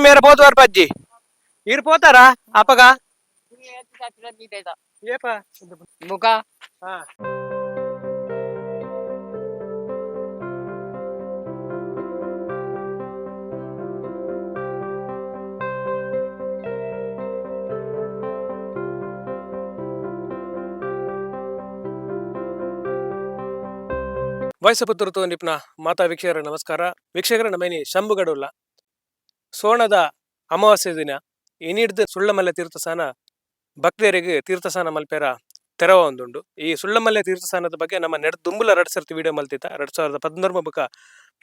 మీరు పోతువారు పజ్జి. మీరు పోతారా? అప్పగా ఏపా? ముఖ. ವಯಸ್ಸಪುತ್ರತು ನಿಪ್ನ ಮಾತಾ ವೀಕ್ಷಕರ ನಮಸ್ಕಾರ ವೀಕ್ಷಕರ ನಮೇನಿ ಶಂಭುಗಡುಲ್ಲ ಸೋಣದ ಅಮಾವಾಸ್ಯೆ ದಿನ ಇನಿಡ್ದ ಸುಳ್ಳಮಲ್ಲೆ ತೀರ್ಥಸ್ಥಾನ ಭಕ್ತರಿಗೆ ತೀರ್ಥಸ್ಥಾನ ಮಲ್ಪೇರ ತೆರವ ಒಂದುಂಡು ಈ ಸುಳ್ಳಮಲ್ಲೆ ತೀರ್ಥಸ್ಥಾನದ ಬಗ್ಗೆ ನಮ್ಮ ನೆಡ್ ದುಂಬುಲ ಎರಡು ಸರ್ತಿ ವಿಡಿಯೋ ಮಲ್ತಿತ್ತ ಎರಡ್ ಸಾವಿರದ ಪದ್ನೊಂಬ ಬುಕ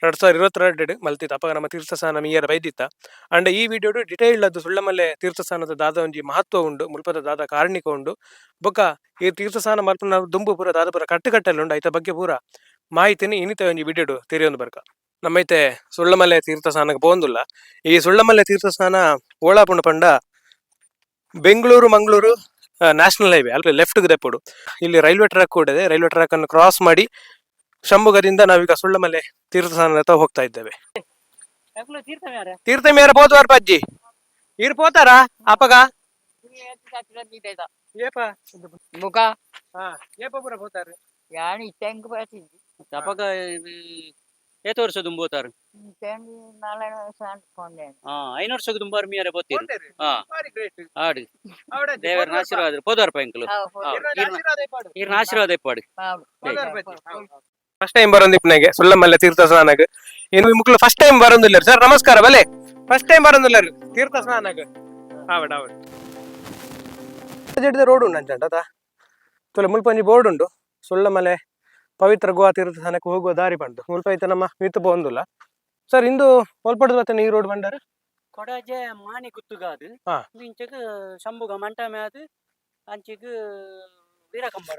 ಎರಡ್ ಸಾವಿರದ ಇರವತ್ತೆರಡು ಮಲ್ತಿತ್ತ ಅಪ್ಪ ನಮ್ಮ ತೀರ್ಥಸ್ಥಾನ ಮೀಯರ ಬೈದಿತ್ತ ಅಂಡ್ ಈ ವಿಡಿಯೋಡು ಡಿಟೈಲ್ಡ್ ಅದು ಸುಳ್ಳಮಲ್ಲೆ ತೀರ್ಥಸ್ಥಾನದ ದಾದ ಒಂಜಿ ಮಹತ್ವ ಉಂಡು ಮುಲ್ಪದ ದಾದ ಕಾರಣಿಕ ಉಂಡು ಬೊಕ್ಕ ಈ ತೀರ್ಥಸ್ಥಾನ ಮಲ್ಪನ ದುಂಬು ಪೂರ ದಾದ ಪೂರ ಕಟ್ಟುಕಟ್ಟಲ್ಲಿ ಉಂಡು ಐತ ಬಗ್ಗೆ ಪೂರ ಮಾಹಿತಿನಿ ಇನ್ನಿತ ಒಂಜಿ ಬಿಡೆಡು ತಿರಿಯೊಂದು ಬರ್ಕ. ನಮ್ಮೈತೆ ಸುಳ್ಳಮಲೆ ತೀರ್ಥಸ್ಥಾನಕ್ಕೆ ಪೋಂದುಲ್ಲ ಈ ಸುಳ್ಳಮಲೆ ತೀರ್ಥಸ್ಥಾನ ಓಳಾಪುಂಡ ಪಂಡ ಬೆಂಗಳೂರು ಮಂಗಳೂರು ನ್ಯಾಷನಲ್ ಹೈವೇ ಅಲ್ಲಿ ಲೆಫ್ಟ್ಗೆ ದೆಪ್ಪುಡು. ಇಲ್ಲಿ ರೈಲ್ವೆ ಟ್ರ್ಯಾಕ್ ಕೂಡ ಇದೆ ರೈಲ್ವೆ ಟ್ರ್ಯಾಕ್ ಅನ್ನು ಕ್ರಾಸ್ ಮಾಡಿ ಶಂಭುಗದಿಂದ ನಾವೀಗ ಸುಳ್ಳಮಲೆ ತೀರ್ಥಸ್ಥಾನದ ಹೋಗ್ತಾ ಇದ್ದೇವೆ. ತೀರ್ಥ ಮೇರ ಪೋತವಾರ ಪಜ್ಜಿ. ಇರ್ ಪೋತಾರ? ಅಪಗ ಏಪ ಮುಖ? ಏಪ ಪೂರ ಪೋತಾರೆ ಯಾಣಿ ತೆಂಗು ಬರ್ತಿದ್ವಿ ಅಪಗ ಏತ್ ವರ್ಷ ತುಂಬೋತಾರ ಹಾ ಐನ್ ವರ್ಷಕ್ಕೆ ತುಂಬಾರು ಮೀಯಾರೆ ಬತ್ತೀರಿ ಹಾಡಿ. ದೇವರ ಆಶೀರ್ವಾದ ಪೋದಾರ್ ಪಂಕಲ್ ಇರ್ನ ಆಶೀರ್ವಾದ ಇಪ್ಪಾಡಿ ಫಸ್ಟ್ ಟೈಮ್ ಬರೋದು ಇಪ್ಪನಾಗೆ ಸುಳ್ಳಮಲ್ಲ ತೀರ್ಥ ಸ್ನಾನಾಗ ಇನ್ನು ಮುಕ್ಳು ಫಸ್ಟ್ ಟೈಮ್ ಬರೋದಿಲ್ಲ ಸರ್ ನಮಸ್ಕಾರ ಬಲೆ. ಫಸ್ಟ್ ಟೈಮ್ ಬರೋದಿಲ್ಲ ತೀರ್ಥ ಸ್ನಾನಾಗ ಹಾವಡ್ ಹಾವಡ್. ರೋಡ್ ಉಂಟು ಅಂಚಂಟ ತುಲ ಮುಲ್ಪ ಬೋರ್ಡ್ ಉಂಡು ಸುಳ್ಳಮಲೆ ಪವಿತ್ರ ಗೋವಾ ತೀರ್ಥ ಸ್ಥಾನಕ್ಕೆ ಹೋಗುವ ದಾರಿ ಬಂತು. ಮುಲ್ಪ ಐತೆ ನಮ್ಮ ಮಿತ್ತು ಬಂದಿಲ್ಲ ಸರ್ ಇಂದು ಒಲ್ಪಡದ ಮತ್ತೆ ಈ ರೋಡ್ ಬಂಡಾರ ಕೊಡಾಜೆ ಮಾನಿ ಗುತ್ತುಗಾದು ಹಾ. ಇಂಚಕ್ ಶಂಭುಗ ಮಂಟ ಮ್ಯಾದ್ ಅಂಚಿಗ್ ವೀರಕಂಬರ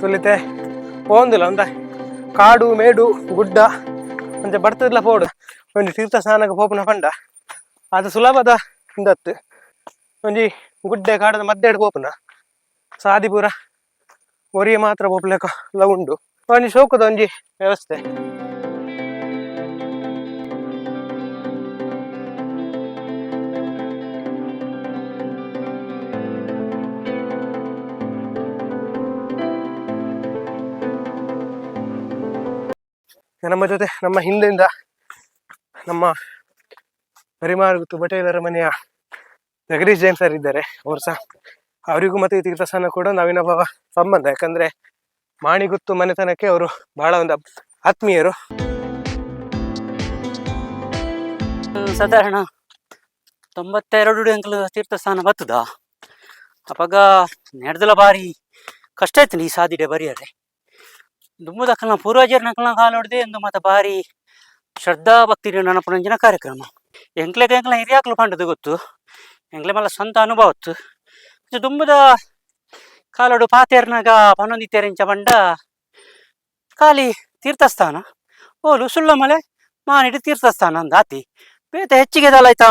ತುಲಿತೆ ಪೋಂದಿಲ್ಲ ಅಂದ ಕಾಡು ಮೇಡು ಗುಡ್ಡ. ಅಂಚ ಬರ್ತದಿಲ್ಲ ಪೋಡು ಒಂಜಿ ತೀರ್ಥ ಸ್ನಾನಕ್ಕೆ ಪೋಪುನ ಪಂಡ ಅದು ಸುಲಭದ ಇಂದತ್ತು ಒಂಜಿ ಗುಡ್ಡೆ ಕಾಡದ ಮದ್ದೆಡ್ ಪೋಪುನ ಸಾದಿ ಪೂರ ಒರಿಯ ಮಾತ್ರ ಪೋಪುಲೆಕ ಉಂಡು. ಒಂಜಿ ಶೋಕದ ಒಂಜಿ ವ್ಯವಸ್ಥೆ. ನಮ್ಮ ಜೊತೆ ನಮ್ಮ ಹಿಂದೆಯಿಂದ ನಮ್ಮ ಪರಿಮಾರುಗುತ್ತು ಬಟೇಲರ ಮನೆಯ ಜಗದೀಶ್ ಜೈನ್ ಸರ್ ಇದ್ದಾರೆ. ಅವ್ರು ಸಹ ಅವರಿಗೂ ಮತ್ತೆ ಈ ತೀರ್ಥಸ್ಥಾನ ಕೂಡ ನಾವಿನೊಬ್ಬ ಸಂಬಂಧ. ಯಾಕಂದ್ರೆ ಮಾಣಿಗುತ್ತು ಮನೆತನಕ್ಕೆ ಅವರು ಬಹಳ ಒಂದು ಆತ್ಮೀಯರು. ಸಾಧಾರಣ ತೊಂಬತ್ತೆರಡು ಅಂಕಲ್ ತೀರ್ಥಸ್ಥಾನ ಬತ್ತದ? ಅವಾಗ ನಡೆದಲ ಬಾರಿ ಕಷ್ಟ ಆಯ್ತು ಈ ಸಾದಿಡೆ ಬರಿಯರೆ ದುಮ್ಮದಕ್ಕನ ಪೂರ್ವಜರ ನಕಲ್ನ ಕಾಲ ಹೊಡೆದೆ ಎಂದು ಮತ್ತೆ ಬಾರಿ ಶ್ರದ್ಧಾ ಭಕ್ತಿ ನೆನಪುನಂಜಿನ ಕಾರ್ಯಕ್ರಮ. ಎಂಕ್ಲೆಗ ಎಂಕ್ಲ ಹಿರಿಯಾಕ್ಲು ಪಂಡದು ಗೊತ್ತು. ಎಂಕ್ಲೆ ಮಲ್ಲ ಸ್ವಂತ ಅನುಭವ ಹೊತ್ತು. ದುಮ್ಮದ ಕಾಲೋಡು ಪಾತೇರ್ನಾಗ ಪನ್ನೊಂದಿತ್ತೇರಿಂಚ ಬಂಡ ಖಾಲಿ ತೀರ್ಥಸ್ಥಾನ. ಓಲು ಸುಳ್ಳಮಲೆ ಮಾನಿಡಿ ತೀರ್ಥಸ್ಥಾನ ಅಂದ ಆತಿ. ಬೇತ ಹೆಚ್ಚಿಗೆ ದಲಾಯ್ತಾ?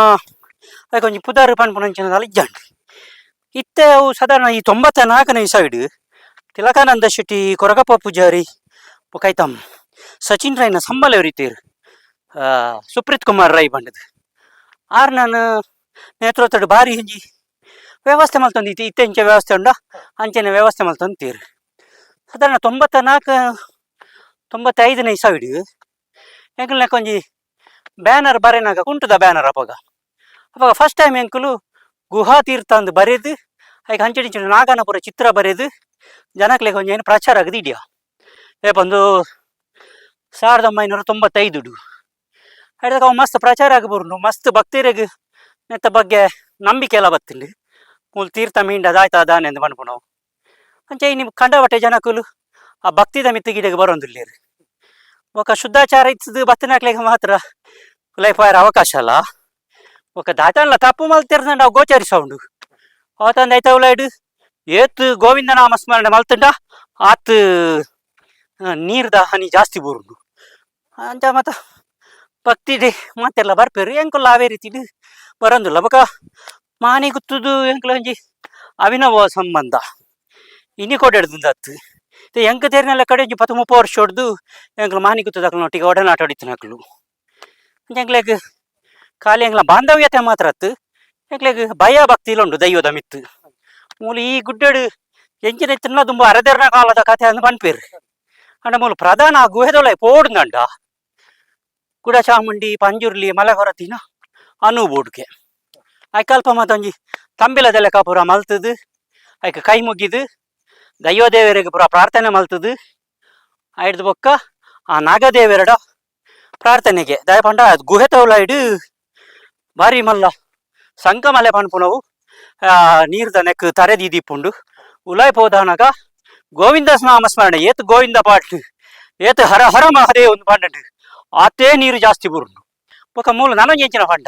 ಅದಕ್ಕೆ ಒಂಜಿ ಪುದಾರು ಪನ್ಪುನಂಚಿನ ದಲ ಇಜ್ಜಂಡು ಇತ್ತೆ ಅವು ಸಾಧಾರಣ ಈ ತೊಂಬತ್ತ ನಾಲ್ಕನೇ ತಿಲಕಾನಂದ ಶೆಟ್ಟಿ, ಕೊರಗಪ್ಪ ಪೂಜಾರಿ ಬೊಕೈತಂ ಸಚಿನ್ ರೈನ ಸಂಬಳ ಎರಿತೀರ್ ಸುಪ್ರೀತ್ ಕುಮಾರ್ ರೈ ಬಂಡದು. ಆರ್ ನಾನು ನೇತೃತ್ವದ ಬಾರಿ ಹಿಂಜಿ, ವ್ಯವಸ್ಥೆ ಮಲ್ತೊಂದಿತ್ತು ಇತ್ತೆ ಇಂಚೆ ವ್ಯವಸ್ಥೆ ಉಂಡ, ಅಂಚೆನ ವ್ಯವಸ್ಥೆ ಮಲ್ತೊಂತೀರು ಸಾಧಾರಣ ತೊಂಬತ್ತ ನಾಲ್ಕು ತೊಂಬತ್ತೈದನೇ ಸೈಡ್ ಎಂಕಲ್ನ ಒಂಜಿ ಬ್ಯಾನರ್ ಬರೆನಾಗ ಕುಂಟುದ ಬ್ಯಾನರ್ ಅವಾಗ. ಅವಾಗ ಫಸ್ಟ್ ಟೈಮ್ ಎಂಕಲು ಗುಹಾ ತೀರ್ಥ ಅಂದು ಬರೆದು ಈಗ ಹಂಚಡಿಂಚು ನಾಗನಪುರ ಚಿತ್ರ ಬರೆದು ಜನಕ್ಕೆ ಏನು ಪ್ರಚಾರ ಆಗದಿಡಿಯ ರೇಪೊಂದು ಸಾವಿರದ ಒಂಬೈನೂರ ತೊಂಬತ್ತೈದು ಹಿಡಿದಾಗ ಅವು ಮಸ್ತ್ ಪ್ರಚಾರ ಆಗಬಾರ್ದು ಮಸ್ತ್ ಭಕ್ತರಿಗೆ. ನೆತ್ತ ಬಗ್ಗೆ ನಂಬಿಕೆ ಎಲ್ಲ ಬತ್ತಿಲ್ಲ. ಮೂಲ ತೀರ್ಥ ಮೀಂಡ ಆಯ್ತಾ, ಅದಾನೆ ಎಂದು ಬಂದ್ಬಿಡು ನಾವು ಅಂಚೆ ನಿಮ್ಗೆ ಕಂಡವಟ್ಟೆ ಜನಕ್ಕೂ ಆ ಭಕ್ತಿದ ಮಿತ್ತಿಗಿಡಗೆ ಬರೋಂದಿಲ್ಲ ರೀ. ಒಕ್ಕ ಶುದ್ಧಾಚಾರ ಇತ್ತದು ಬತ್ತನಾಕ್ಲಿಗೆ ಮಾತ್ರ. ಲೈಫ್ ಆಯ್ರ ಅವಕಾಶ ಅಲ್ಲ. ಒಕ್ಕ ದಾಯ್ತಾನಲ್ಲ ತಪ್ಪು ಮಲ್ತಿರ್ತ ನಾವು ಗೋಚರಿಸೋಂಡು. ಅವತ್ತಂದು ಐತವಲ ಇಡು. ಏತ್ ಗೋವಿಂದ ನಾಮ ಸ್ಮರಣೆ ಮಲ್ತಂಡ? ಆತ್ ನೀರ್ದ ಹನಿ ಜಾಸ್ತಿ ಬರುಂಡು. ಅಂಚ ಮತ್ತ ಭಕ್ತಿದೆ ಮತ್ತೆಲ್ಲ ಬರ್ಪೇರು. ಎಂಕುಲ್ಲ ಅವೇ ರೀತಿಲಿ ಬರಂದುಲ್ಲ ಬೊಕ. ಮಾನಿ ಗುತ್ತುದು ಒಂಜಿ ಅವಿನವ ಸಂಬಂಧ. ಇನಿ ಕೊಡೆಡ್ದಿಂದ ಅತ್ತು ಎಂಕ ತೇರಿನೆಲ್ಲ ಕಡೆ ಒಂಜಿ ಪತ್ತು ಮುಪ್ಪ ವರ್ಷ ಹೊಡೆದು ಎಂಕುಲ ಮಾನಿ ಗುತ್ತದಕ್ಲು ಆಟ ಒಡನಾಟ ಹೊಡಿತಿನಕ್ಲು ಎಂಕ್ಲೆಗ್ ಖಾಲಿ ಎಂಕ್ಲ ಬಾಂಧವ್ಯತೆ ಮಾತ್ರ ಅತ್ತು ಎಂಕ್ಲೆಗ್ ಭಯ ಭಕ್ತಿಲ ಉಂಡು ದೈವದ ಮಿತ್ತು. ಮೂಲ ಈ ಗುಡ್ಡಡು ಎಂಚಿನ ತಿನ್ನ ತುಂಬ ಅರದೆರ್ನ ಕಾಲದ ಕಥೆ ಅಂದ್ ಪನ್ಪೇರು ಅಂಡ ಮೂಲ ಪ್ರಧಾನ ಗುಹೆದೊಳಗೆ ಪೋಡ್ಂದಂಡ ಕುಡ ಚಾಮುಂಡಿ, ಪಂಜುರ್ಲಿ ಮಲೆ ಹೊರತಿನ ಅನು ಬೋಡ್ಗೆ ಐಕಲ್ಪ ಮತ್ತೊಂಜಿ ತಂಬಿಲದೆಲೆ ಕಾಪುರ ಮಲ್ತದು ಐಕ ಕೈ ಮುಗಿದು, ದೈವದೇವರಿಗೆ ಪುರ ಪ್ರಾರ್ಥನೆ ಮಲ್ತದು ಐಡ್ದು ಬೊಕ್ಕ ಆ ನಾಗದೇವರಡ ಪ್ರಾರ್ಥನೆಗೆ. ದಯ ಪಂಡ ಗುಹೆ ತವಲ ಇಡು, ಬಾರಿ ಮಲ್ಲ ಸಂಕ ಮಲೆ ಪನ್ಪುನವು ಆ ನೀರ್ದ ನೆಕ್ ತರೆದಿ ದೀಪುಂಡು ಉಲಾಯ್ ಪೋದಾನಗ ಗೋವಿಂದ ನಾಮ ಸ್ಮರಣೆ ಏತ್ ಗೋವಿಂದ ಪಾಟ್ ಏತ್ ಹರ ಹರ ಮಹದೇ ಒಂದು ಪಂಡ ಆತೇ ನೀರು ಜಾಸ್ತಿ ಬುರುಂಡು. ಬೊಕ ಮೂಲ ಎಂಚಿನ ಪಂಡ.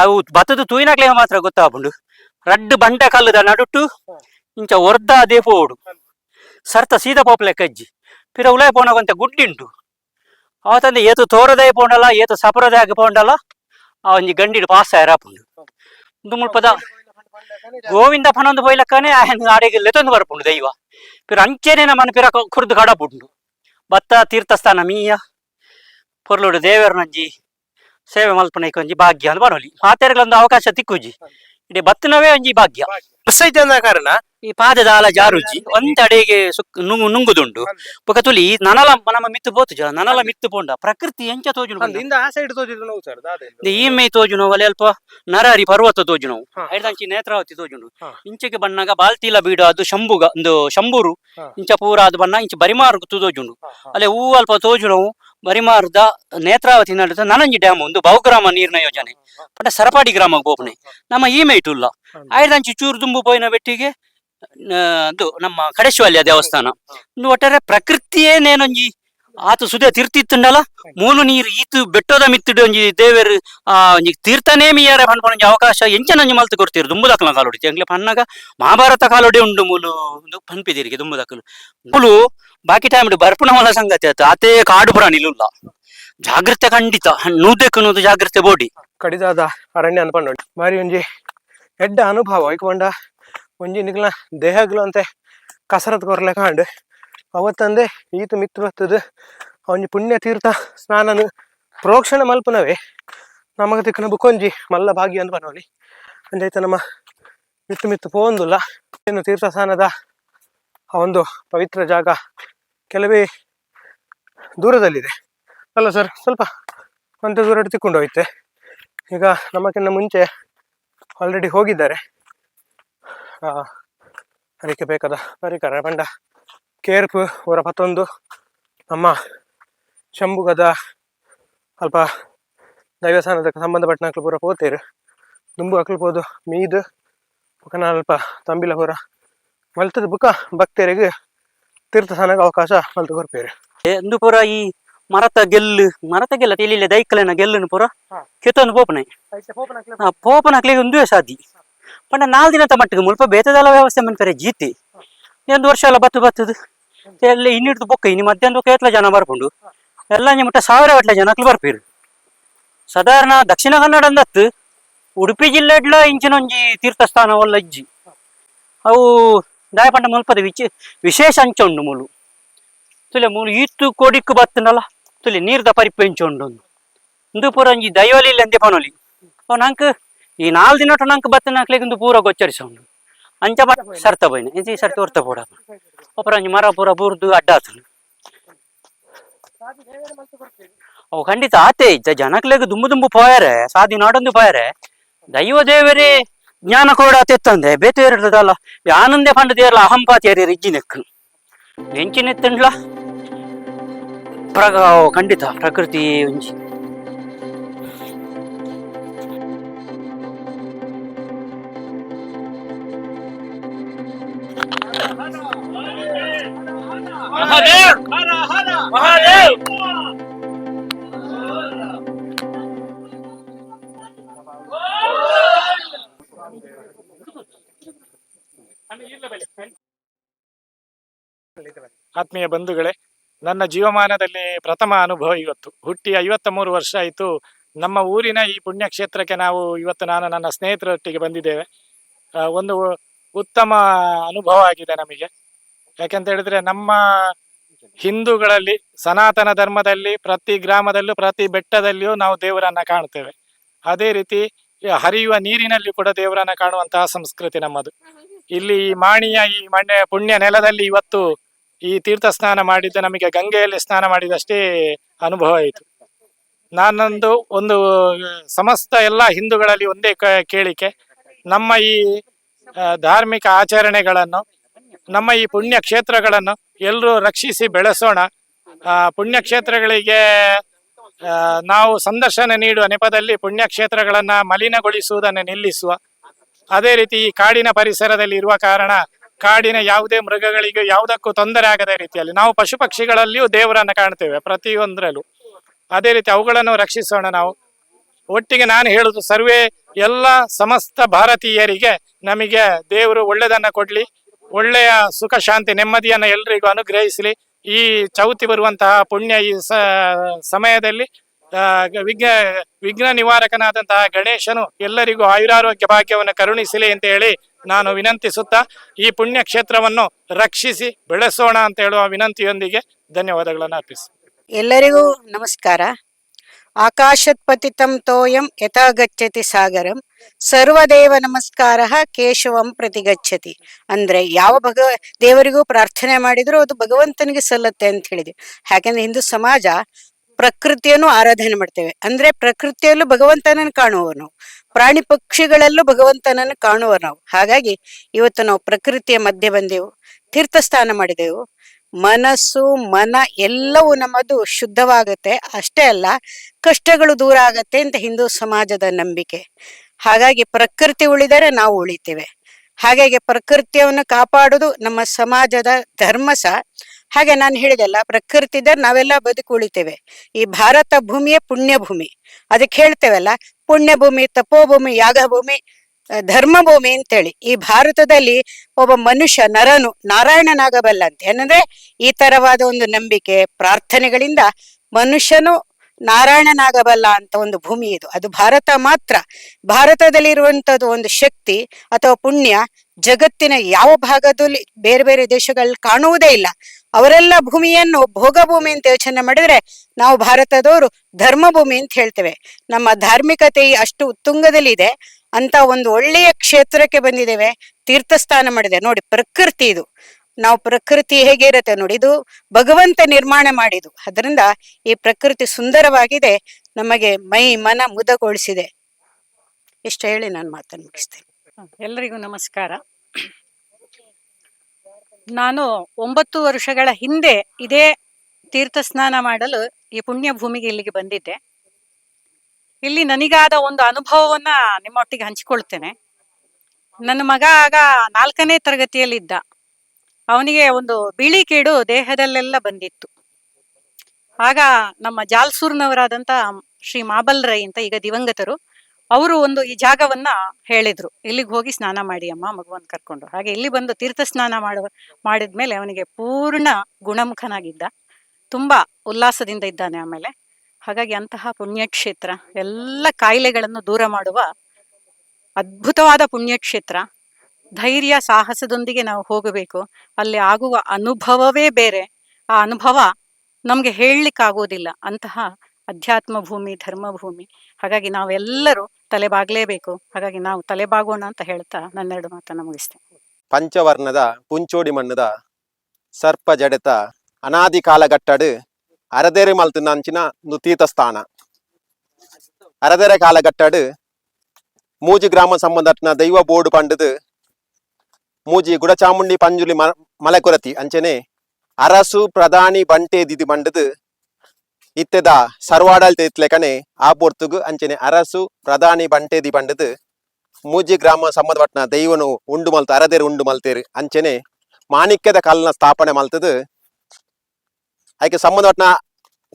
ಅವು ಬತ್ತದ ತೂಯಿನಕ್ಲೆ ಮಾತ್ರ ಗೊತ್ತಾಪುಂಡು ರಡ್ಡು ಬಂಡೆ ಕಲ್ಲುದ ನಡುಟ್ಟು, ಇಂಚ ಒರ್ದ ದೇಪೋಡು ಸರ್ತ ಸೀದ ಪೋಪ್ಲೆ ಕಜ್ಜಿ. ಪಿರ ಉಲಾಯ್ ಪೋನಾಗಂತ ಗುಡ್ಡಿಂಟು ಅವತ್ತಂದೆ ಏತು ತೋರದೇ ಪೋಂಡಲ್ಲ, ಏತು ಸಪರದಾಗಿ ಪೋಂಡಲ್ಲ ಅವನಿಗೆ ಗಂಡಿಡು ಪಾಸ್ ಆಯರಾಪುಂಡು ಗೋವಿಂದ ಪನೊಂದು ಪೋಯ್ಲಕ್ಕನೆ ಆಡಿಗೆ ಲೆತೊಂದು ಬರ್ಪುಂಡು ದೈವ. ಪಿರ ಅಂಚೆನೆ ನಮ್ಮನ್ನು ಪಿರ ಕುರ್ದು ಕಡಪುಂಡು. ಬತ್ತ ತೀರ್ಥಸ್ಥಾನ ಮೀಯ ಪೊರ್ಲುಡು ದೇವರನಂಜಿ ಸೇವೆ ಮಲ್ಪನೆ ಒಂಜಿ ಭಾಗ್ಯ ಅಂತ ಬರೋಲಿ. ಮಾತೆರೆಗಳೊಂದು ಅವಕಾಶ ತಿಕ್ಕುಜಿ. ಇಡೀ ಬತ್ತನವೇ ಒಂಜಿ ಭಾಗ್ಯ. ಅಂದ ಕಾರಣ ಈ ಪಾದದ ಆಲ ಜಾರುಜಿ. ಒಂದಡೆಗೆ ಸುಕ್ ನುಂಗು ನುಂಗುದುಂಡು ಬೊಕ ತುಲಿ ನನಲ ನಮ್ಮ ಮಿತ್ತು ಬೋತುಜ ನನಲ ಮಿತ್ತು ಪೋಂಡ. ಪ್ರಕೃತಿ ಎಂಚ ತೋಜುನು ಈ ಇಂದ ಆ ಸೈಡ್ ನಾವು ಸರ್ ದಾದೆ ಈಮೆ ತೋಜುನು ಒಲೆ ಅಲ್ಪ ನರರಿ ಪರ್ವತ ತೋಜುನು. ಐದಂಚಿ ನೇತ್ರಾವತಿ ತೋಜುನು. ಇಂಚೆಗೆ ಬಣ್ಣಗ ಬಾಲ್ತಿಲ ಬೀಡು ಅದು ಶಂಭುಗ ಒಂದು ಶಂಭೂರು. ಇಂಚ ಪೂರ ಅದು ಬಣ್ಣ ಇಂಚ ಬರಿಮಾರು ತೋಜುಂಡು ಅಲ್ಲೇ ಹೂ ಅಲ್ಪ ತೋಜುನವು. ಬರಿಮಾರ್ದ ನೇತ್ರಾವತಿ ನಡೆದ ನನಂಜಿ ಡ್ಯಾಮ್ ಒಂದು ಬಹುಗ್ರಾಮ ನೀರಿನ ಯೋಜನೆ. ಪಟ ಸರಪಾಡಿ ಗ್ರಾಮಕ್ಕೆ ಬೋಪನೆ ನಮ್ಮ ಈ ಇಟ್ಟುಲ್ಲ ಆಯ್ದಂಚಿ ಚೂರು ದುಂಬು ಪೋಯಿನ ಬೆಟ್ಟಿಗೆ ಅದು ನಮ್ಮ ಕಡೇಶ್ವಾಲ್ಯ ದೇವಸ್ಥಾನ. ಒಂದು ಒಟ್ಟಾರೆ ಪ್ರಕೃತಿಯೇ ನೇನೊಂಜಿ ಆತು ಸುದೆ ತಿರ್ತಿತ್ತುಂಡಲ ಮೂಲು ನೀರು ಈತು ಬೆಟ್ಟದ ಮಿತ್ತಿಡು ಒಂಜಿ ದೇವರು ಆ ಒಂಜಿ ತೀರ್ಥನೇ ಮೀಯರೆ ಪನ್ಪೊಂಜಿ ಅವಕಾಶ ಎಂಚನಂಜಿ ಮಲ್ತು ಕೊಡ್ತೀರು. ದುಂಬುದಕ್ಲ ಕಾಲೊಡಿ. ಎಂಗ್ಲೆ ಪನ್ನಗ ಮಹಾಭಾರತ ಕಾಲೊಡೆ ಉಂಡು ಮೂಲು ಪನ್ಪಿದಿರಿಗೆ ದುಂಬುದಕ್ಕಲು ಮೂಲು ಬಾಕಿ ಟೈಮ್ ಬರ್ಪುನ ಮಲ ಸಂಗತಿ ಆಯ್ತು. ಆತೇ ಕಾಡು ಪ್ರಾಣಿಲುಲ್ಲ ಜಾಗ್ರತೆ ಖಂಡಿತ. ನೂದೆಕ್ಕು ನೂದು ಜಾಗ್ರತೆ ಬೋಡಿ. ಕಡಿದಾದ ಅರಣ್ಯ ಅನ್ಪಂಡು ಮಾರಿ ಒಂಜಿ ಎಡ್ಡ ಅನುಭವ. ಇಕ್ಕೊಂಡ ಒಂಜಿ ನಿಗ್ಲ ದೇಹಗ್ಲು ಅಂತೆ ಕಸರತ್ ಕೊರಲೆ ಕಾಂಡ್. ಅವತ್ತಂದೆ ಈತು ಮಿತ್ರ ಬತ್ತದ ಅವನ ಪುಣ್ಯ ತೀರ್ಥ ಸ್ನಾನನು ಪ್ರೋಕ್ಷಣ ಮಲ್ಪನವೇ. ನಮಗ ತಿಕ್ಕನ ಬುಕ್ಕೊಂಜಿ ಮಲ್ಲ ಭಾಗ್ಯ ಅಂತ ಬನ್ನೋಲಿ ಅಂದೈತ ನಮ್ಮ ಮಿತ್ತು ಮಿತ್ತು ಪೋಂದುಲ್ಲ ಏನು ತೀರ್ಥ ಸ್ನಾನದ ಆ ಒಂದು ಪವಿತ್ರ ಜಾಗ ಕೆಲವೇ ದೂರದಲ್ಲಿದೆ. ಅಲ್ಲ ಸರ್ ಸ್ವಲ್ಪ ಅಂತ ದೂರ ತಿಕ್ಕೊಂಡು ಹೋಯ್ತೆ. ಈಗ ನಮಗಿನ್ನ ಮುಂಚೆ ಆಲ್ರೆಡಿ ಹೋಗಿದ್ದಾರೆ. ಅದಕ್ಕೆ ಬೇಕಾದ ಪರಿಕರ, ಬಂಡ, ಕೇರ್ಪ್ ಅವರ ಮತ್ತೊಂದು ನಮ್ಮ ಶಂಭುಗದ ಅಲ್ಪ ದೈವಸ್ಥಾನದ ಸಂಬಂಧಪಟ್ಟ ಪೂರ ಪೋತೇರು ದುಂಬು ಅಕ್ಲು ಪೋದು ಮೀದು ಬುಕನ ಅಲ್ಪ ತಂಬಿಲ ಪೂರ ಮಲ್ತದ ಬುಕ ಭಕ್ತರಿಗೆ ತೀರ್ಥ ಸ್ನಾನಕ್ಕೆ ಅವಕಾಶ ಮಲ್ತು ಕೊರ್ಪೇರು ಎಂದು ಪುರ ಈ ಮರತ ಗೆಲ್ಲು ಮರತ ಗೆಲ್ಲ ತಿಳಿಲಿ ದೈಕ್ಕಲೆನ ಗೆಲ್ಲುನು ಪುರ. ಕೆತ್ತೊಂದು ಪೋಪನ. ಪೋಪನ ಹಾಕ್ಲಿಕ್ಕೆ ಒಂದು ಸಾದಿ ಪಂಡ ನಾಲ್ ದಿನ ಮಟ್ಟಿಗೆ ಮುಲ್ಪ ಬೇತದಲ್ಲ ವ್ಯವಸ್ಥೆ ಮಾಡ್ತಾರೆ ಜೀತಿ. ಒಂದು ವರ್ಷ ಎಲ್ಲ ಬತ್ತು ಬತ್ತದು. ಎಲ್ಲ ಇನ್ನಿಡ್ದು ಬೊಕ್ಕ ಇನ್ನು ಮಧ್ಯಾಹ್ನ ಎತ್ಲ ಜನ ಬರ್ಕೊಂಡು. ಎಲ್ಲ ನಿಮ್ಮಟ್ಟ ಸಾವಿರ ಗಟ್ಟಲೆ ಜನಕ್ಲು ಬರ್ಪೀರು. ಸಾಧಾರಣ ದಕ್ಷಿಣ ಕನ್ನಡ ಅಂದತ್ತು ಉಡುಪಿ ಜಿಲ್ಲೆಡ್ಲ ಇಂಚಿನೊಂಜಿ ತೀರ್ಥಸ್ಥಾನ ಒಲ್ಲ ಇಜ್ಜಿ. ಅವು ದಾಯಪಂಡ ಮುಲ್ಪದ ವಿಚೆ ವಿಶೇಷ ಅಂಚ ಉಂಡು ಮೂಲು ತುಲೆ ಮೂಲು ಈತ್ತು ಕೊಡಿಕ್ಕು ಬತ್ತನಲ್ಲ ತುಲೆ ನೀರ್ದ ಪರಿಪ್ಪು ಎಂಚ ಉಂಡು ಒಂದು ಇಂದು ಪೂರ ಒಂಜಿ ದೈವಲಿ ಅಂದೆ ಪನೊಲಿ ಅವ್ ನಂಕ್ ಈ ನಾಲ್ ದಿನ ಒಟ್ಟು ನಂಕ್ ಬತ್ತನ ಹಾಕ್ಲಿಕ್ಕೆ ಒಂದು ಪೂರ ಗೊಚ್ಚರಿಸ ಉಂಡು ಅಂಚ ಬಟ್ ಸರ್ತ ಬೈನ ಇಂಚಿ ಸರ್ತಿ ಹೊರ್ತ ಪೋಡ ಒಪ್ಪರ ಒಂಜಿ ಮರ ಪೂರ ಬೂರ್ದು ಅಡ್ಡ ಆತನು ಅವು ಖಂಡಿತ ಆತೆ ಇಜ್ಜ ಜನಕ್ಲೆಗ್ ದುಂಬು ದುಂಬು ಪೋಯರೆ ಸಾದಿ ನಾಡೊಂದು ಪೋಯರೆ ದೈವ ದೇವರೇ ಜ್ಞಾನ ಕೂಡ ತೆತ್ತಂದೆ ಬೇತೆ ಇರ್ತದಲ್ಲ ಆನಂದೆ ಪಂಡ ಅಹಂಪಾತಿಯರಿ ಅಹಂಪಾತಿ ಯಾರು ಇಜ್ಜಿ ನೆಕ್ಕನು ಎಂಚಿನೆತ್ತಂಡ್ಲ ಪ್ರಗ ಖಂಡಿತ, ಪ್ರಕೃತಿ ಒಂಜಿ ಆತ್ಮೀಯ ಬಂಧುಗಳೇ, ನನ್ನ ಜೀವಮಾನದಲ್ಲಿ ಪ್ರಥಮ ಅನುಭವ ಇವತ್ತು. ಹುಟ್ಟಿ ಐವತ್ತ ಮೂರು ವರ್ಷ ಆಯಿತು. ನಮ್ಮ ಊರಿನ ಈ ಪುಣ್ಯಕ್ಷೇತ್ರಕ್ಕೆ ನಾವು ಇವತ್ತು ನಾನು ನನ್ನ ಸ್ನೇಹಿತರೊಟ್ಟಿಗೆ ಬಂದಿದ್ದೇವೆ. ಒಂದು ಉತ್ತಮ ಅನುಭವ ಆಗಿದೆ ನಮಗೆ. ಯಾಕೆಂತ ಹೇಳಿದ್ರೆ ನಮ್ಮ ಹಿಂದೂಗಳಲ್ಲಿ, ಸನಾತನ ಧರ್ಮದಲ್ಲಿ, ಪ್ರತಿ ಗ್ರಾಮದಲ್ಲೂ, ಪ್ರತಿ ಬೆಟ್ಟದಲ್ಲಿಯೂ ನಾವು ದೇವರನ್ನ ಕಾಣ್ತೇವೆ. ಅದೇ ರೀತಿ, ಹರಿಯುವ ನೀರಿನಲ್ಲಿ ಕೂಡ ದೇವರನ್ನ ಕಾಣುವಂತಹ ಸಂಸ್ಕೃತಿ ನಮ್ಮದು. ಇಲ್ಲಿ ಈ ಮಾಣಿಯ ಈ ಮಣ್ಣೆ ಪುಣ್ಯ ನೆಲದಲ್ಲಿ ಇವತ್ತು ಈ ತೀರ್ಥ ಸ್ನಾನ ಮಾಡಿದ್ದು ನಮಗೆ ಗಂಗೆಯಲ್ಲಿ ಸ್ನಾನ ಮಾಡಿದಷ್ಟೇ ಅನುಭವ ಆಯಿತು. ನಾನೊಂದು ಒಂದು ಸಮಸ್ತ ಎಲ್ಲ ಹಿಂದೂಗಳಲ್ಲಿ ಒಂದೇ ಕೇಳಿಕೆ. ನಮ್ಮ ಈ ಧಾರ್ಮಿಕ ಆಚರಣೆಗಳನ್ನು ನಮ್ಮ ಈ ಪುಣ್ಯ ಕ್ಷೇತ್ರಗಳನ್ನು ಎಲ್ಲರೂ ರಕ್ಷಿಸಿ ಬೆಳೆಸೋಣ. ಪುಣ್ಯ ಪುಣ್ಯಕ್ಷೇತ್ರಗಳಿಗೆ ಆ, ನಾವು ಸಂದರ್ಶನ ನೀಡುವ ನೆಪದಲ್ಲಿ ಪುಣ್ಯಕ್ಷೇತ್ರಗಳನ್ನು ಮಲಿನಗೊಳಿಸುವುದನ್ನು ನಿಲ್ಲಿಸುವ. ಅದೇ ರೀತಿ ಈ ಕಾಡಿನ ಪರಿಸರದಲ್ಲಿ ಇರುವ ಕಾರಣ ಕಾಡಿನ ಯಾವುದೇ ಮೃಗಗಳಿಗೂ ಯಾವುದಕ್ಕೂ ತೊಂದರೆ ಆಗದ ರೀತಿಯಲ್ಲಿ ನಾವು ಪಶು ಪಕ್ಷಿಗಳಲ್ಲಿಯೂ ದೇವರನ್ನು ಕಾಣ್ತೇವೆ ಪ್ರತಿಯೊಂದರಲ್ಲೂ. ಅದೇ ರೀತಿ ಅವುಗಳನ್ನು ರಕ್ಷಿಸೋಣ ನಾವು. ಒಟ್ಟಿಗೆ ನಾನು ಹೇಳುದು ಸರ್ವೇ ಎಲ್ಲ ಸಮಸ್ತ ಭಾರತೀಯರಿಗೆ ನಮಗೆ ದೇವರು ಒಳ್ಳೆಯದನ್ನ ಕೊಡ್ಲಿ, ಒಳ್ಳೆಯ ಸುಖ ಶಾಂತಿ ನೆಮ್ಮದಿಯನ್ನು ಎಲ್ರಿಗೂ ಅನುಗ್ರಹಿಸಲಿ. ಈ ಚೌತಿ ಬರುವಂತಹ ಪುಣ್ಯ ಈ ಸಮಯದಲ್ಲಿ ವಿಘ್ನ ವಿಘ್ನ ನಿವಾರಕನಾದಂತಹ ಗಣೇಶನು ಎಲ್ಲರಿಗೂ ಆಯುರಾರೋಗ್ಯ ಭಾಗ್ಯವನ್ನು ಕರುಣಿಸಲಿ ಅಂತ ಹೇಳಿ ನಾನು ವಿನಂತಿಸುತ್ತಾ ಈ ಪುಣ್ಯ ಕ್ಷೇತ್ರವನ್ನು ರಕ್ಷಿಸಿ ಬೆಳೆಸೋಣ ಅಂತ ಹೇಳುವ ವಿನಂತಿಯೊಂದಿಗೆ ಧನ್ಯವಾದಗಳನ್ನು ಅರ್ಪಿಸಿ ಎಲ್ಲರಿಗೂ ನಮಸ್ಕಾರ. ಆಕಾಶತ್ಪತಿತಂ ತೋಯಂ ಯಥಾ ಗಚ್ಚತಿ ಸಾಗರಂ. ಸರ್ವದೇವ ನಮಸ್ಕಾರ ಕೇಶವಂ ಪ್ರತಿಗಚ್ಚತಿ. ಅಂದ್ರೆ ಯಾವ ಭಗ, ದೇವರಿಗೂ ಪ್ರಾರ್ಥನೆ ಮಾಡಿದ್ರು ಅದು ಭಗವಂತನಿಗೆ ಸಲ್ಲತ್ತೆ ಅಂತ ಹೇಳಿದೆ. ಯಾಕಂದ್ರೆ ಹಿಂದೂ ಸಮಾಜ ಪ್ರಕೃತಿಯನ್ನು ಆರಾಧನೆ ಮಾಡ್ತೇವೆ. ಅಂದ್ರೆ ಪ್ರಕೃತಿಯಲ್ಲೂ ಭಗವಂತನನ್ನು ಕಾಣುವವರು ನಾವು. ಪ್ರಾಣಿ ಪಕ್ಷಿಗಳಲ್ಲೂ ಭಗವಂತನನ್ನು ಕಾಣುವ ನಾವು. ಹಾಗಾಗಿ ಇವತ್ತು ನಾವು ಪ್ರಕೃತಿಯ ಮಧ್ಯೆ ಬಂದೆವು, ತೀರ್ಥಸ್ಥಾನ ಮಾಡಿದೆವು. ಮನಸ್ಸು, ಮನ ಎಲ್ಲವೂ ನಮ್ಮದು ಶುದ್ಧವಾಗುತ್ತೆ. ಅಷ್ಟೇ ಅಲ್ಲ, ಕಷ್ಟಗಳು ದೂರ ಆಗತ್ತೆ ಅಂತ ಹಿಂದೂ ಸಮಾಜದ ನಂಬಿಕೆ. ಹಾಗಾಗಿ ಪ್ರಕೃತಿ ಉಳಿದರೆ ನಾವು ಉಳಿತೇವೆ. ಹಾಗಾಗಿ ಪ್ರಕೃತಿಯನ್ನು ಕಾಪಾಡುವುದು ನಮ್ಮ ಸಮಾಜದ ಧರ್ಮ ಸಹ ಹಾಗೆ ನಾನು ಹೇಳಿದೆಲ್ಲ ಪ್ರಕೃತಿದ ನಾವೆಲ್ಲ ಬದುಕು ಉಳಿತೇವೆ. ಈ ಭಾರತ ಭೂಮಿಯೇ ಪುಣ್ಯ ಭೂಮಿ ಅದಕ್ಕೆ ಹೇಳ್ತೇವಲ್ಲ ಪುಣ್ಯ ಭೂಮಿ ತಪೋಭೂಮಿ, ಯಾಗಭೂಮಿ ಧರ್ಮ ಧರ್ಮಭೂಮಿ ಅಂತೇಳಿ. ಈ ಭಾರತದಲ್ಲಿ ಒಬ್ಬ ಮನುಷ್ಯ ನರನು ನಾರಾಯಣನಾಗಬಲ್ಲ ಅಂತ ಏನಂದ್ರೆ ಈ ತರವಾದ ಒಂದು ನಂಬಿಕೆ, ಪ್ರಾರ್ಥನೆಗಳಿಂದ ಮನುಷ್ಯನು ನಾರಾಯಣನಾಗಬಲ್ಲ ಅಂತ ಒಂದು ಭೂಮಿ ಇದು. ಅದು ಭಾರತ ಮಾತ್ರ. ಭಾರತದಲ್ಲಿ ಇರುವಂತದ್ದು ಒಂದು ಶಕ್ತಿ ಅಥವಾ ಪುಣ್ಯ ಜಗತ್ತಿನ ಯಾವ ಭಾಗದಲ್ಲಿ ಬೇರೆ ಬೇರೆ ದೇಶಗಳಲ್ಲಿ ಕಾಣುವುದೇ ಇಲ್ಲ. ಅವರೆಲ್ಲ ಭೂಮಿಯನ್ನು ಭೋಗಭೂಮಿ ಅಂತ ಯೋಚನೆ ಮಾಡಿದ್ರೆ ನಾವು ಭಾರತದವರು ಧರ್ಮಭೂಮಿ ಅಂತ ಹೇಳ್ತೇವೆ. ನಮ್ಮ ಧಾರ್ಮಿಕತೆ ಅಷ್ಟು ಉತ್ತುಂಗದಲ್ಲಿದೆ. ಅಂತ ಒಂದು ಒಳ್ಳೆಯ ಕ್ಷೇತ್ರಕ್ಕೆ ಬಂದಿದ್ದೇವೆ. ತೀರ್ಥಸ್ಥಾನ ಮಾಡಿದೆ. ನೋಡಿ, ಪ್ರಕೃತಿ ಇದು. ನಾವು ಪ್ರಕೃತಿ ಹೇಗೆ ಇರುತ್ತೆ ನೋಡಿ, ಇದು ಭಗವಂತ ನಿರ್ಮಾಣ ಮಾಡಿದು ಅದರಿಂದ ಈ ಪ್ರಕೃತಿ ಸುಂದರವಾಗಿದೆ. ನಮಗೆ ಮೈ ಮನ ಮುದಗೊಳಿಸಿದೆ. ಇಷ್ಟ ಹೇಳಿ ನಾನು ಮಾತನ್ನು ಮುಗಿಸ್ತೇನೆ. ಎಲ್ಲರಿಗೂ ನಮಸ್ಕಾರ. ನಾನು ಒಂಬತ್ತು ವರ್ಷಗಳ ಹಿಂದೆ ಇದೇ ತೀರ್ಥ ಸ್ನಾನ ಮಾಡಲು ಈ ಪುಣ್ಯ ಭೂಮಿಗೆ ಇಲ್ಲಿಗೆ ಬಂದಿದ್ದೆ. ಇಲ್ಲಿ ನನಗಾದ ಒಂದು ಅನುಭವವನ್ನ ನಿಮ್ಮೊಟ್ಟಿಗೆ ಹಂಚಿಕೊಳ್ತೇನೆ. ನನ್ನ ಮಗ ಆಗ ನಾಲ್ಕನೇ ತರಗತಿಯಲ್ಲಿದ್ದ. ಅವನಿಗೆ ಒಂದು ಬಿಳಿ ಕೀಡು ದೇಹದಲ್ಲೆಲ್ಲ ಬಂದಿತ್ತು. ಆಗ ನಮ್ಮ ಜಾಲ್ಸೂರ್ನವರಾದಂತ ಶ್ರೀ ಮಾಬಲ್ ರೈ ಅಂತ ಈಗ ದಿವಂಗತರು ಅವರು ಒಂದು ಈ ಜಾಗವನ್ನ ಹೇಳಿದ್ರು. ಇಲ್ಲಿಗೆ ಹೋಗಿ ಸ್ನಾನ ಮಾಡಿ ಅಮ್ಮ ಮಗುವನ್ ಕರ್ಕೊಂಡು. ಹಾಗೆ ಇಲ್ಲಿ ಬಂದು ತೀರ್ಥ ಸ್ನಾನ ಮಾಡುವ, ಮಾಡಿದ್ಮೇಲೆ ಅವನಿಗೆ ಪೂರ್ಣ ಗುಣಮುಖನಾಗಿದ್ದ. ತುಂಬಾ ಉಲ್ಲಾಸದಿಂದ ಇದ್ದಾನೆ ಆಮೇಲೆ. ಹಾಗಾಗಿ ಅಂತಹ ಪುಣ್ಯಕ್ಷೇತ್ರ, ಎಲ್ಲ ಕಾಯಿಲೆಗಳನ್ನು ದೂರ ಮಾಡುವ ಅದ್ಭುತವಾದ ಪುಣ್ಯಕ್ಷೇತ್ರ. ಧೈರ್ಯ, ಸಾಹಸದೊಂದಿಗೆ ನಾವು ಹೋಗಬೇಕು. ಅಲ್ಲಿ ಆಗುವ ಅನುಭವವೇ ಬೇರೆ. ಆ ಅನುಭವ ನಮ್ಗೆ ಹೇಳಲಿಕ್ಕಾಗೋದಿಲ್ಲ. ಅಂತಹ ಅಧ್ಯಾತ್ಮ ಭೂಮಿ ಧರ್ಮ ಭೂಮಿ ಹಾಗಾಗಿ ನಾವೆಲ್ಲರೂ ತಲೆಬಾಗ್ಲೇಬೇಕು. ಹಾಗಾಗಿ ನಾವು ತಲೆಬಾಗೋಣ ಅಂತ ಹೇಳ್ತಾ ನನ್ನೆರಡು ಮಾತನ್ನ ಮುಗಿಸ್ತೇನೆ ಪಂಚವರ್ಣದ ಪುಂಚೋಡಿ ಮಣ್ಣದ ಸರ್ಪ ಜಡೆತ ಅನಾದಿ ಕಾಲಘಟ್ಟಡು ಅರದೇರೆ ಮಲ್ತುನಂಚಿನ ನುತೀತ ಸ್ಥಾನ. ಅರದೇರೆ ಕಾಲಗಟ್ಟಡು ಮೂಜಿ ಗ್ರಾಮ ಸಂಬಂಧಟ್ನ ದೈವ ಬೋರ್ಡು ಪಂಡದು ಮೂಜಿ ಗುಡಚಾಮುಂಡಿ ಪಂಜುಲಿ ಮಲೆಕೊರತಿ ಅಂಚನೆ ಅರಸು ಪ್ರಧಾನಿ ಬಂಟೆ ದಿದಿ ಬಂಡದು ಇತ್ತೆದ ಸರ್ವಾಡಳಿತ ಇತ್ಲೆಕನೆ ಆ ಪೊರ್ತುಗು ಅಂಚನೆ ಅರಸು ಪ್ರಧಾನಿ ಬಂಟೆದಿ ಬಂಡದು ಮೂಜಿ ಗ್ರಾಮ ಸಂಬಂಧಪಟ್ಟ ದೈವನು ಉಂಡು ಮಲ್ತ ಅರದೇರು ಉಂಡು ಮಲ್ತೇರು ಅಂಚನೆ ಮಾಣಿಕ್ಯದ ಕಾಲನ ಸ್ಥಾಪನೆ ಮಲ್ತದು. ಅದಕ್ಕೆ ಸಂಬಂಧಪಟ್ಟ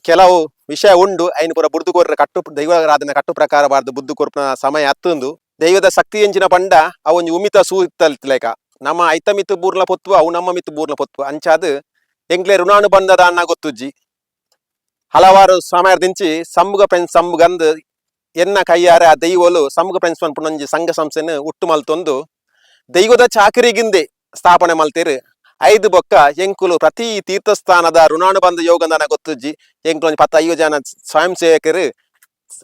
ಕೆಲವು ವಿಷಯ ಉಂಡು, ಐನು ಪುರ ಬುಡ್ದು ಕಟ್ಟು ಕಟ್ಟು ದೈವರಾಧನೆ ಕಟ್ಟು ಪ್ರಕಾರ ಬಾರ್ದು ಬುದ್ದು ಕೋರ್ಪನ ಸಮಯ ಹತ್ತೊಂದು ದೈವದ ಶಕ್ತಿ ಎಂಚಿನ ಪಂಡ ಅವೊಂಜಿ ಉಮಿತ ಸೂತ್ತಲ್ತಿಲೇಕ ನಮ್ಮ ಐತ ಮಿತ್ತು ಬೂರ್ಲ ಪೊತ್ತು ಅವು ನಮ್ಮ ಮಿತ್ತು ಬೂರ್ಲ ಪೊತ್ತು ಅಂಚಾದ್ ಎಂಗ್ಲೆ ಋಣಾನುಬಂಧದ ಅನ್ನ ಗೊತ್ತುಜ್ಜಿ. ಹಲವಾರು ಸಮಯದಿಂಚಿ ಸಂಬುಗ ಪೆನ್ ಎನ್ನ ಕೈಯಾರೆ ಆ ದೈವಲು ಸಂಬುಗ ಪೆನ್ಸ್ಪನ್ ಪನ್ಪುನೊಂಜಿ ಸಂಘ ಸಂಸ್ಥೆನ ಉಟ್ಟು ಮಲ್ತೊಂದು ದೈವದ ಚಾಕರಿಗಿಂದೆ ಸ್ಥಾಪನೆ ಮಲ್ತೀರಿ. ಐದು ಬೊಕ್ಕ ಎಂಕುಲು ಪ್ರತಿ ತೀರ್ಥಸ್ಥಾನದ ಋಣಾನುಬಂಧ ಯೋಗಂದನ ಗೊತ್ತುಜ್ಜಿ. ಎಂಕುಲು ಪತ್ತ ಐದು ಜನ ಸ್ವಯಂ ಸೇವಕರು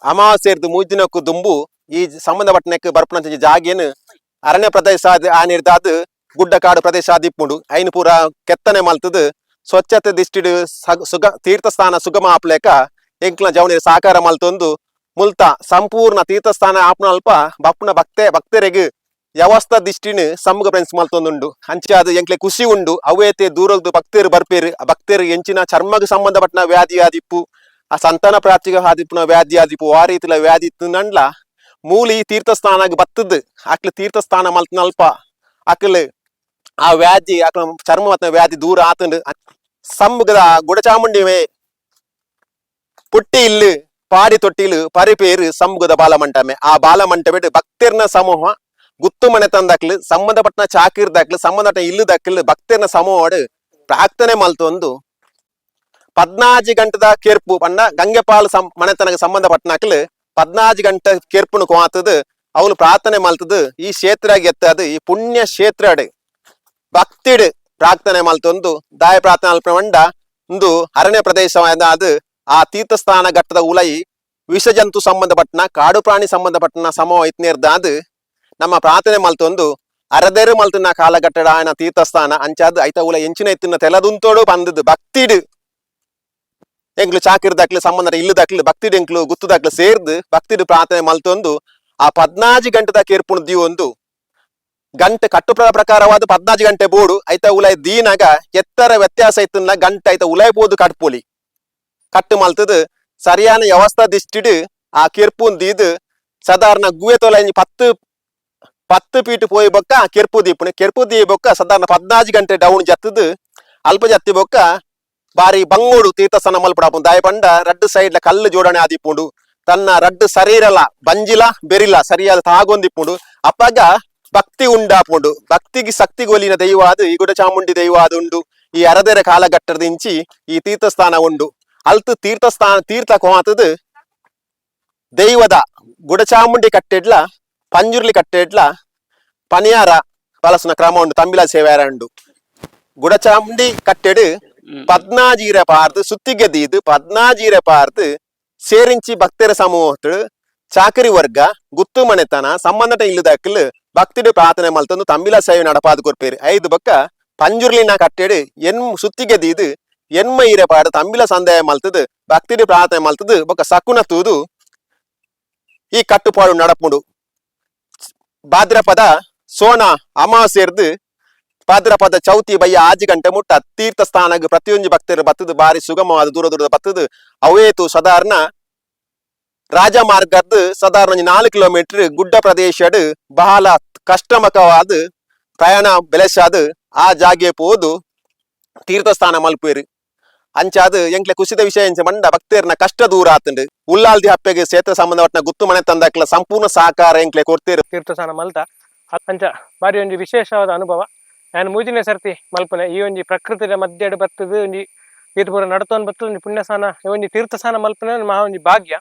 ಅಮಾವಾಸ್ಯರ್ದು ಮೂಜಿನಕ್ಕು ದುಂಬು ಈ ಸಂಬಂಧಪಟ್ಟಣಕ್ಕೆ ಬರ್ಪುನ ಜಾಗೇನು ಅರಣ್ಯ ಪ್ರದೇಶ ಆದ್- ಆ ನಿರ್ದಾದ್ ಗುಡ್ಡ ಕಾಡು ಪ್ರದೇಶ ಆದಿಪ್ಪುಂಡು. ಐನ್ ಪೂರ ಕೆತ್ತನೆ ಮಲ್ತದು ಸ್ವಚ್ಛತೆ ದಿಷ್ಟಿಡು ಸಗ್- ತೀರ್ಥಸ್ಥಾನ ಸುಗಮ ಆಪ್ಲೇಕ ಎಂಕ್ಲ ಜವನಿ ಸಾಕಾರ ಮಲ್ತೊಂದು ಮುಲ್ತ ಸಂಪೂರ್ಣ ತೀರ್ಥಸ್ಥಾನ ಆಪ್ನ ಅಲ್ಪ ಬಪ್ಪುನ ಭಕ್ತೆ ಭಕ್ತರಿಗೆ ವ್ಯವಸ್ಥ ದಿಷ್ಟಿನ ಸಮುಗ ಫ್ರೆಂಡ್ಸ್ ಮಲ್ತೊಂದುಂಡು. ಅಂಚೆ ಅದು ಎಂಕ್ಲೆ ಖುಷಿ ಉಂಡು. ಅವೇತೆ ದೂರದ್ದು ಭಕ್ತರು ಬರ್ಪೇರು ಆ ಭಕ್ತರು ಎಂಚಿನ ಚರ್ಮಗೆ ಸಂಬಂಧಪಟ್ಟ ವ್ಯಾಧಿ ಆದಿಪ್ಪು, ಆ ಸಂತಾನ ಪ್ರಾಪ್ತಿಗೆ ಆದಿಪ್ಪುನ ವ್ಯಾಧಿ ಆದಿಪ್ಪು, ಆ ರೀತಿಲ ವ್ಯಾಧಿ ನಂಡ್ಲ ಮೂಲಿ ತೀರ್ಥಸ್ಥಾನಗ್ ಬತ್ತದ್ದು ಅಕ್ಲ ತೀರ್ಥಸ್ಥಾನ ಮಲ್ತನಲ್ಪ ಅಕ್ಲ ಆ ವ್ಯಾಧಿ ಅಕ್ಲ ಚರ್ಮ ವ್ಯಾಧಿ ದೂರ ಆತಂಡು. ಗುಡಚಾಮುಂಡಿಮೆ ಪುಟ್ಟಿ ಇಲ್ಲಿ ಪಾಡಿ ತೊಟ್ಟಿಲು ಪರಿಪೇರು ಸಮ್ಮುಗದ ಬಾಲಮಂಟಮೆ ಆ ಬಾಲಮಂಟಮೆ ಭಕ್ತರ್ನ ಸಮೂಹ ಗುತ್ತು ಮನೆ ತಂದಕ್ಲು ಸಂಬಂಧಪಟ್ಟ ಚಾಕಿರ್ದಾಕ್ಲು ಸಂಬಂಧಪಟ್ಟ ಇಲ್ಲುದಾಕ್ಲು ಭಕ್ತರ್ನ ಸಮೂಹ ಪ್ರಾರ್ಥನೆ ಮಲ್ತೊಂದು ಪದ್ನಾಜಿ ಗಂಟದ ಕೆರ್ಪು ಪಂಡ ಗಂಗೆಪಾಲ್ ಸಂ ಮನೆತನಗೆ ಸಂಬಂಧಪಟ್ಟನಕ್ಲು ಪದ್ನಾಜಿ ಗಂಟ ಕೆರ್ಪುನು ಕೋತದು ಅವಳು ಪ್ರಾರ್ಥನೆ ಮಲ್ತದು ಈ ಕ್ಷೇತ್ರ ಗೆತ್ತದು ಈ ಪುಣ್ಯ ಕ್ಷೇತ್ರ ಭಕ್ತಿಡ್ ಪ್ರಾರ್ಥನೆ ಮಲ್ತೊಂದು ದಾಯ ಪ್ರಾರ್ಥನೆ ಅಲ್ಪ ಮಂಡ ಒಂದು ಅರಣ್ಯ ಪ್ರದೇಶ ಅದು ಆ ತೀರ್ಥಸ್ಥಾನ ಘಟ್ಟದ ಉಲೈ ವಿಷಜಂತು ಸಂಬಂಧಪಟ್ಟನ ಕಾಡು ಪ್ರಾಣಿ ಸಂಬಂಧಪಟ್ಟನ ಸಮೂಹ ಇತ್ನೇರ್ದಾದ್ ನಮ್ಮ ಪ್ರಾರ್ಥನೆ ಮಲ್ತೊಂದು ಅರದೇರು ಮಲ್ತಿನ ಕಾಲಘಟ್ಟಡ ಆಯನ ತೀರ್ಥಸ್ಥಾನ, ಅಂಚಾದ್ ಐತ ಉಲ ಎಂಚಿನ ಎತ್ತಿನ ತೆಲದುಂತೋಡು ಬಂದದ್ದು, ಭಕ್ತಿಡ್. ಎಂಕ್ಲು ಚಾಕಿರ್ದಾಕ್ಲು ಸಂಬಂಧ ಇಲ್ಲದಾಕ್ಲು ಭಕ್ತಿಡು ಎಂಕ್ಲು ಗುತ್ತುದಾಕ್ಲು ಸೇರ್ದು ಭಕ್ತಿಡ್ ಪ್ರಾರ್ಥನೆ ಮಲ್ತೊಂದು ಆ ಪದ್ನಾಜಿ ಗಂಟದ ಕೇರ್ಪುಣ್ ಒಂದು ಗಂಟೆ ಕಟ್ಟು ಪ್ರ- ಪ್ರಕಾರವಾದ ಪದ್ನಾಜಿ ಗಂಟೆ ಬೋಡು ಐತ ಉಲೈ ದೀನಾಗ ಎತ್ತರ ವ್ಯತ್ಯಾಸ ಇತ್ತನ್ನ ಗಂಟೆ ಐತ ಉಲೈ ಬೋದು ಕಟ್ಪೋಲಿ ಕಟ್ಟು ಮಲ್ತದು ಸರಿಯಾನ ವ್ಯವಸ್ಥಾ ದಿಷ್ಟಿಡ್ ಆ ಕೆರ್ಪುನ್ ದೀದ್ ಸಾಧಾರಣ ಗುವೆ ತೊಲೈ ಪತ್ತು ಪತ್ತು ಪೀಟ್ ಪೋಯಿ ಬೊಕ್ಕ ಕೆರ್ಪು ದೀಪುಣಿ ಕೆರ್ಪು ದೀ ಬೊಕ್ಕ ಸಾಧಾರಣ ಪದ್ನಾಜಿ ಗಂಟೆ ಡೌನ್ ಜತ್ತದು ಅಲ್ಪ ಜತ್ತಿ ಬೊಕ್ಕ ಬಾರಿ ಬಂಗೋಡು ತೀರ್ಥಸ್ಥಾನ ಮಲ್ಪಡಾಪುಂಡು ದಾಯ ಪಂಡ ರಡ್ಡು ಸೈಡ್ಲ ಕಲ್ಲು ಜೋಡಣೆ ಆದಿಪ್ಪುಂಡು ತನ್ನ ರಡ್ಡು ಸರೀರಲ ಬಂಜಿಲ ಬೆರಿಲ ಸರಿಯಾದ ತಾಗೊಂದಿಪ್ಪುಂಡು ಅಪ್ಪಗ ಭಕ್ತಿ ಉಂಡಾಪುಂಡು ಭಕ್ತಿಗೆ ಶಕ್ತಿ ಗೊಲಿನ ದೈವ ಅದು ಈ ಗುಡ ಚಾಮುಂಡಿ ದೈವ ಅದು ಉಂಡು ಈ ಅರದೆರೆ ಕಾಲಘಟ್ಟದ ಇಂಚಿ ಈ ತೀರ್ಥಸ್ಥಾನ ಉಂಡು ಅಲ್ತು ತೀರ್ಥಸ್ಥಾನ ತೀರ್ಥ ಕೋತದು ದೈವದ ಗುಡಚಾಮುಂಡಿ ಕಟ್ಟೆಡ್ಲ ಪಂಜುರ್ಲಿ ಕಟ್ಟೆಡ್ಲ ಪನಿಯಾರ ಬಲಸುನ ಕ್ರಮ ಉಂಡು ತಂಬಿಲ ಸೇವೆ ಉಂಡು ಗುಡಚಾಮುಂಡಿ ಕಟ್ಟೆಡು ಪದ್ನಾಜೀರ ಪಾರ್ದು ಸುತ್ತಿಗೆ ದೀದು ಪದ್ನಾಜೀರ ಪಾರ್ದು ಸೇರಿಂಚಿ ಭಕ್ತರ ಚಾಕರಿ ವರ್ಗ, ಗುತ್ತು ಮನೆತನ ಸಂಬಂಧಟ ಇಲ್ಲದಕ್ಕಲು ಭಕ್ತಿಡು ಪ್ರಾರ್ಥನೆ ಮಲ್ತೊಂದು ತಂಬಿಲ ಸೇವೆ ನಡಪಾದು ಕೊರ್ಪೇರಿ ಐದು ಬೊಕ್ಕ ಪಂಜುರ್ಲಿನ ಕಟ್ಟೆಡು ಎನ್ ಸುತ್ತಿಗೆ ದೀದು ಎನ್ಮ ಇರೆ ಪಾಡ ತಂಬಿಲ ಸಂದೇಹ ಮಲ್ತದು, ಭಕ್ತಿಡು ಪ್ರಾರ್ಥನೆ ಮಲ್ತದು ಬೊಕ್ಕ ಸಕುನ ತೂದು ಈ ಕಟ್ಟುಪಾಡು ನಡಪುಂಡು. ಭಾದ್ರಪದ ಸೋನ ಅಮಾವಾಸ್ಯರ್ದು ಭಾದ್ರಪದ ಚೌತಿ ಬಯ್ಯ ಆಜಿ ಗಂಟೆ ಮುಟ್ಟ ತೀರ್ಥ ಸ್ಥಾನಗ್ ಪ್ರತಿಯೊಂದು ಭಕ್ತರು ಬತ್ತದು ಬಾರಿ ಸುಗಮವಾದ ದೂರ ದೂರದ ಬತ್ತದು, ಅವೇತು ಸಾಧಾರಣ ರಾಜಮಾರ್ಗದ್ ಸಾಧಾರಣ ನಾಲ್ಕು ಕಿಲೋಮೀಟರ್ ಗುಡ್ಡ ಪ್ರದೇಶಡ್ ಬಹಳ ಕಷ್ಟಮಕವಾದ ಪ್ರಯಾಣ ಬೆಲೆಸಾದ್ ಆ ಜಾಗೆ ಪೋದು. ತೀರ್ಥಸ್ಥಾನ ಮಲ್ಪೇರು. ಅಂಚಾದ್ ಎಂಕ್ಲೆ ಕುಸಿದ ವಿಷಯ ಎಂಚ ಮಂಡ ಭಕ್ತರ್ನ ಕಷ್ಟ ದೂರ ಆತಂಡು. ಉಲ್ಲಾಲ್ದಿ ಹಪ್ಪೆಗೆ ಕ್ಷೇತ್ರ ಸಂಬಂಧಪಟ್ಟ ಗುತ್ತು ಮನೆ ತಂದಕ್ಲ ಸಂಪೂರ್ಣ ಸಹಕಾರ ಎಂಕ್ಲೆ ಕೊಡ್ತೇರು. ತೀರ್ಥಸ್ಥಾನ ಮಲ್ತ. ಅಂಚ ಬಾರಿ ಒಂಜಿ ವಿಶೇಷವಾದ ಅನುಭವ. ನಾನು ಮೂಜಿನೇ ಸರ್ತಿ ಮಲ್ಪನೆ. ಈ ಒಂಜಿ ಪ್ರಕೃತಿಯ ಮಧ್ಯಡ್ ಬತ್ತದು, ಒಂಜಿ ತೀರ್ಥಪುರ ಪೂರ ಬರ್ತದೆ ಒಂಜಿ ಪುಣ್ಯಸ್ಥಾನ. ಈ ಒಂಜಿ ತೀರ್ಥಸ್ಥಾನ ಮಲ್ಪನೆ ಮಹಾ ಒಂಜಿ ಭಾಗ್ಯ.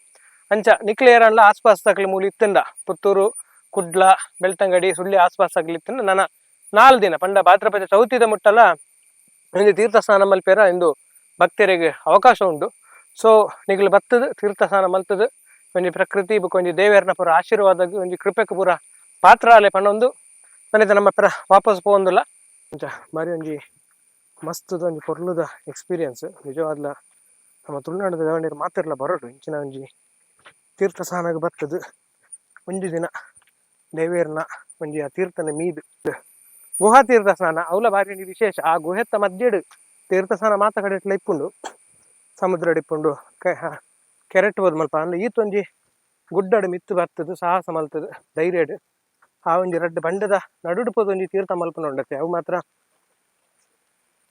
ಅಂಚ ನಿಕ್ಲೇರನ್ಲ ಆಸ್ಪಾಸ್ ತಕ್ಲ ಮೂಲ ಇತ್ತಿಂದ ಪುತ್ತೂರು, ಕುಡ್ಲ, ಬೆಳ್ತಂಗಡಿ, ಸುಳ್ಳಿ ಆಸ್ಪಾಸ್ ತಕ್ಲ ಇತ್ತಂಡ ನನ್ನ ನಾಲ್ ದಿನ ಪಂಡ ಭಾದ್ರಪದ ಚೌತಿದ ಮುಟ್ಟಲ ತೀರ್ಥ ಸ್ನಾನ ಮಲ್ಪೇರ ಇಂದು ಭಕ್ತರಿಗೆ ಅವಕಾಶ ಉಂಟು. ಸೊ ನಿಗ್ಲು ಬತ್ತದ, ತೀರ್ಥಸ್ಥಾನ ಮಲ್ತದ, ಒಂಜಿ ಪ್ರಕೃತಿ, ಬುಕ್ ಒಂಜಿ ದೇವೇರ್ನ ಪೂರ ಆಶೀರ್ವಾದ, ಒಂಜಿ ಕೃಪೆಗೆ ಪೂರ ಪಾತ್ರ ಆಲೆ ಪಣ್ಣೊಂದು ನನಗೆ ನಮ್ಮ ಹತ್ರ ವಾಪಸ್ ಪೋಂದಿಲ್ಲ ಬಾರಿ ಒಂಜಿ ಮಸ್ತದ, ಒಂಜಿ ಪೊರ್ಲುದ ಎಕ್ಸ್ಪೀರಿಯನ್ಸ್ ನಿಜವಾದ್ಲ ನಮ್ಮ ತುಳುನಾಡದ ದೇವಣ್ಣೀರು ಮಾತಿರ್ಲ ಬರೋಡು ಇಂಚಿನ ಒಂಜಿ ತೀರ್ಥ ಸ್ನಾನಕ್ಕೆ ಬರ್ತದೆ. ಒಂಜಿ ದಿನ ದೇವೇರ್ನ ಒಂಜಿ ಆ ತೀರ್ಥನ ಮೀದು. ಗುಹಾ ತೀರ್ಥ ಸ್ನಾನ ಅವಲ ಬಾರಿ ವಿಶೇಷ, ಆ ಗುಹೆತ್ತ ಮಧ್ಯಡು ತೀರ್ಥ ಸ್ನಾನ ಮಾತ ಕಡೆ ಇಟ್ಲ ಇಪ್ಪುಂಡು ಸಮುದ್ರ ಇಪ್ಪುಂಡು, ಕೆ ಕೆರೆಟ್ ಹೋದ್ ಮಲ್ಪ. ಅಂದ್ರೆ ಈತೊಂಜಿ ಗುಡ್ಡಡ್ ಮಿತ್ತು ಬರ್ತದೆ, ಸಾಹಸ ಮಲ್ತದೆ ಧೈರ್ಯಡು ಆ ಒಂಜಿ ರಡ್ಡ ಬಂಡದ ನಡುಡು ಒಂಜಿ ತೀರ್ಥ ಮಲ್ಪನ ಉಂಡತ್ತೆ. ಅವು ಮಾತ್ರ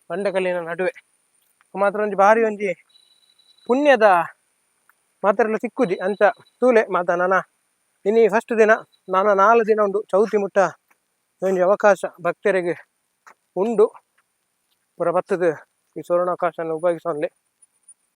ಬಂಡಕಲ್ಲಿನ ನಡುವೆ. ಮಾತ್ರ ಒಂಜಿ ಬಾರಿ ಒಂಜಿ ಪುಣ್ಯದ ಮಾತ್ರ ಎಲ್ಲ ಸಿಕ್ಕುದಿ ಅಂತ ತೂಲೆ ಮಾತ ನಾನ ಇನಿ ಫಸ್ಟ್ ದಿನ ನಾನು ನಾಲ್ಕು ದಿನ ಉಂಡು ಚೌತಿ ಮುಟ್ಟ ಒಂಜಿ ಅವಕಾಶ ಭಕ್ತರಿಗೆ ಉಂಡು. ಪೂರ ಬತ್ತದ ಈ ಸುವರ್ಣಾವಕಾಶವನ್ನು ಉಪಯೋಗಿಸುವಲ್ಲಿ